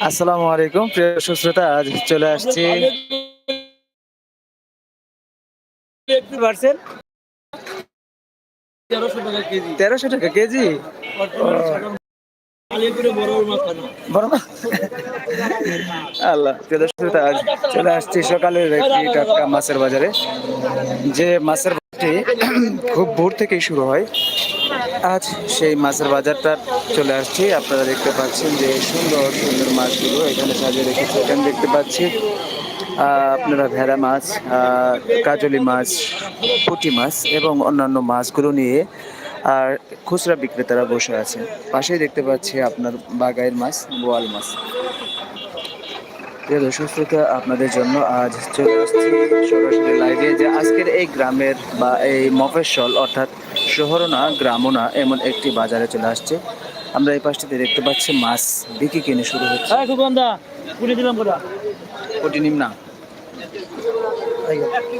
আসসালামু আলাইকুম প্রিয় সুশ্রোতা আজ চলে আসছি তেরোশো টাকা কেজি? আল্লাহ আজ চলে আসছি সকালের একটি টাটকা মাছের বাজারে। যে মাছের বাজারটি খুব ভোর থেকেই শুরু হয়, আজ সেই মাছের বাজারটা চলে আসছি। আপনারা দেখতে পাচ্ছেন যে সুন্দর সুন্দর মাছগুলো এখানে সাজিয়ে রেখেছে। এখানে দেখতে পাচ্ছি আপনারা ভেড়া মাছ কাজলি মাছ, পুঁটি মাছ এবং অন্যান্য মাছগুলো নিয়ে আর খুচরা বিক্রেতারা বসে আছে। পাশেই দেখতে পাচ্ছি আপনার বাগাইয়ের মাছ বোয়াল মাছ। প্রিয় দর্শক শ্রোতা আপনাদের জন্য আজ চলে আসছি সরাসরি লাইভে যে আজকের এই গ্রামের বা এই মফস্বল অর্থাৎ শহরও না গ্রামও না এমন একটি বাজারে চলে আসছে। আমরা এই পাশটিতে দেখতে পাচ্ছি মাছ বিক্রি কিনে শুরু হচ্ছে। কোটি নিম্না সুন্দর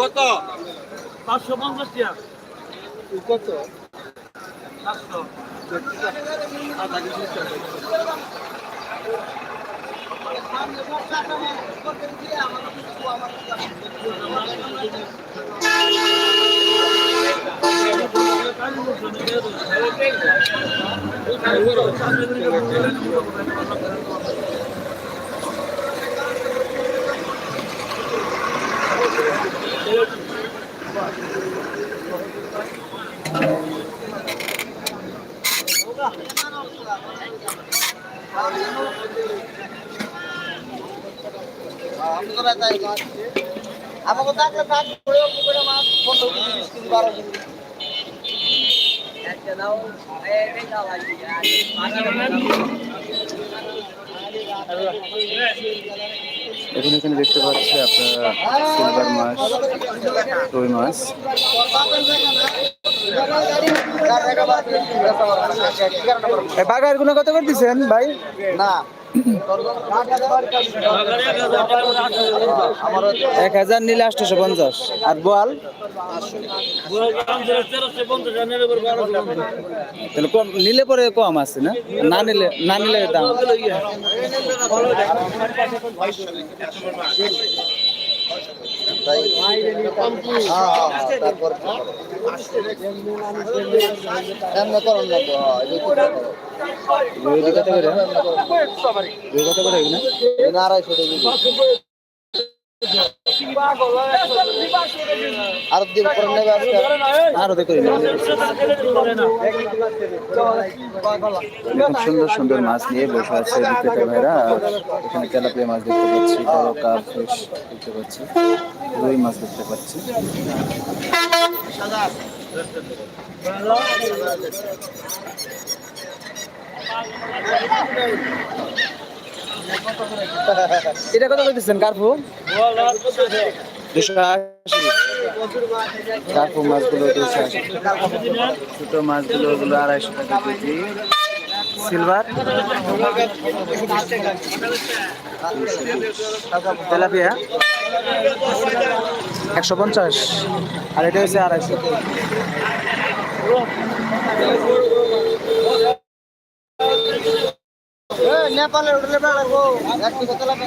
কত? পাঁচশো পঞ্চাশ টাকা। কত? আমাকে থাকলে থাক করে করে মাছ পনেরো কেজি বিশ এখন এখানে দেখতে পাচ্ছি আপনারা সিলভার মাছ, রুই মাছ। বাগারগুলো কত করে দিচ্ছেন ভাই? না। এক হাজার নিলে আটশোশো পঞ্চাশ। আর বোয়াল? তাহলে কম নিলে পরে কম আছে না? না নিলে না নিলে দাম। তারপর এমনি করুন না কত করে? রুই কত করে। এগুলো? এখানে আড়াইশো টাকা। আর দিন করে নেবে আজকে। আরও দেখো। দেখুন সুন্দর সুন্দর মাছ নিয়ে বসে আছে বিক্রেতা ভাইরা। এখানে তেলাপিয়া মাছ দেখতে পাচ্ছি বড় কাপ ফিশ দেখতে পাচ্ছি রুই মাছ দেখতে পাচ্ছি। এটা কত করতেছেন কার্পু? দুশো আশি কার্পু মাছগুলো দুশো আশি মাছগুলো ওগুলো আড়াইশো। টাকা কেজি সিলভার তেলাপিয়া? একশো পঞ্চাশ। আর এটা হচ্ছে আড়াইশো। নেপালের হোটেলে বেড়াবো কত লাগে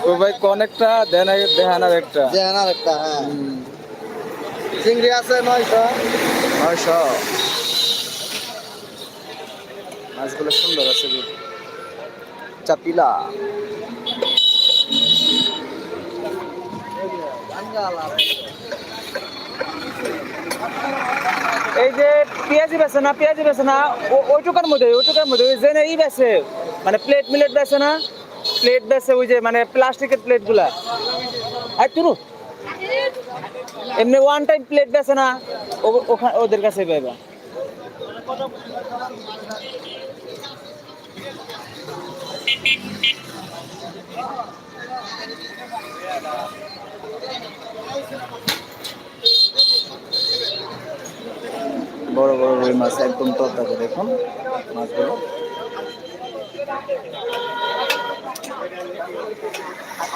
ও ভাই কোন একটা দেন দেখান আর একটা জেন আর একটা হ্যাঁ চিংড়ি আছে নয়শো। নয়শো? মাছগুলো সুন্দর আছে চাপিলা এই যে পেঁয়াজি বেছে না পেঁয়াজি বেছে না ওইটুকার মধ্যে ওইটুকার মধ্যে যে ই বেছে মানে প্লেট মিলেট বেছে না প্লেট বেছে ওই যে মানে প্লাস্টিকের প্লেটগুলা। আর তুরু, এমনি ওয়ান টাইম প্লেট বেছে না ওদের কাছে পাইবা। বড় বড় রুই মাছ একদম তরতাজা দেখুন, মাছগুলো আশি হয়েছে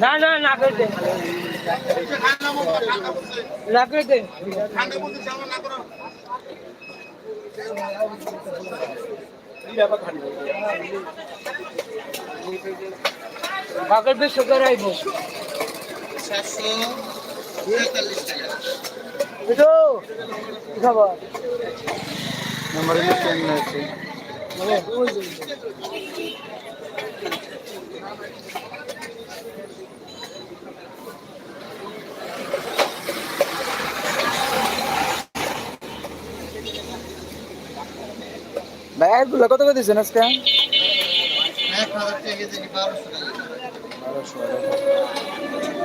না না না করে না করে দে বাকের বেশ সুগার আইব। সাতশো পঁয়তাল্লিশ টাকা বুঝো খাবার নম্বর লিখে আছে ভাই এগুলো কত করে দিচ্ছেন আজকে এক হাজার টাকা কেজি বারোশো টাকা কত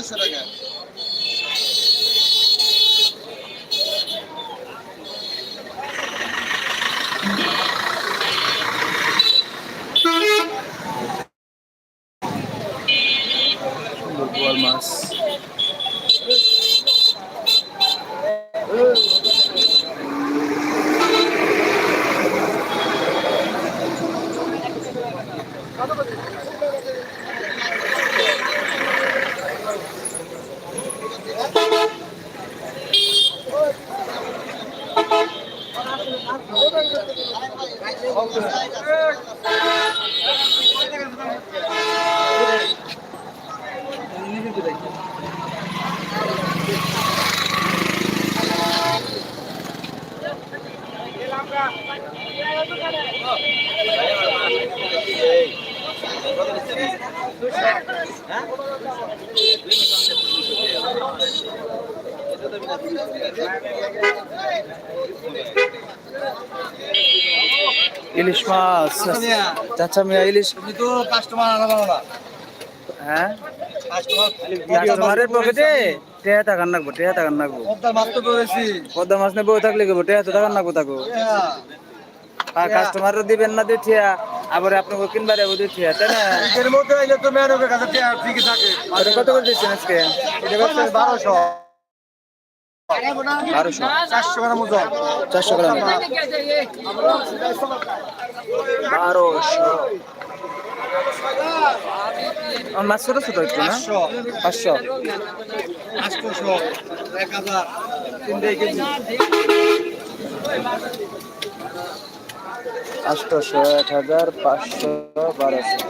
ছয়শো টাকা। সুন্দর বোয়াল ইলিশ মাছ। চাচা মিয়া। ইলিশ তুমি তো কাস্টমার আনা না হ্যাঁ? কাস্টমার কাস্টমারের পকেটে টেয়া টাকার নাকবো টেয়া টাকার নাকবো? মাছ তো করেছি পদ্মা মাছ নেব থাকলে গেবো টেয়া তো টাকার নাকবো তাকো? আর কাস্টমারও দিবেন না আবার আপনাকে কিনবার যাব দিয়ে তাই না? এর মধ্যে এলে তো মেয়ের কাছে ঠিকই থাকে। ওটা কত করে দিচ্ছেন আজকে? এটা বারোশো। বারোশো। চারশো গ্রাম ওজন। চারশো গ্রাম। বারোশো। আমার মাছ ছোট ছোট একটু না? পাঁচশো। আটশোশো এক হাজার। তিনটে এক হাজার পাঁচশো বারোশো।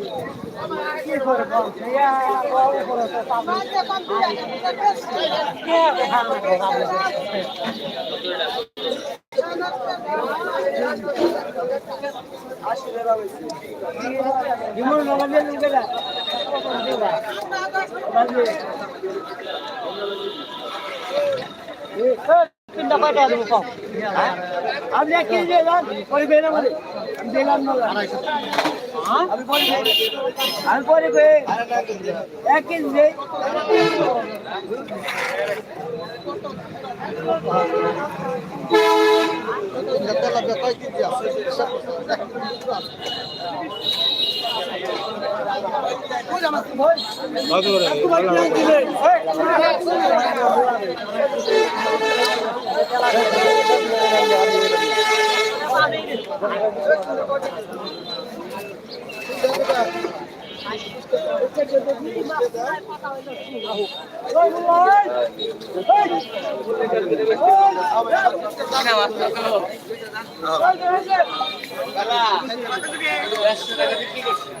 আপনি কেজি দিয়ে যান পরে বের আমারে দিলাম না আমি পরে এক কেজি Thank you. কি করছে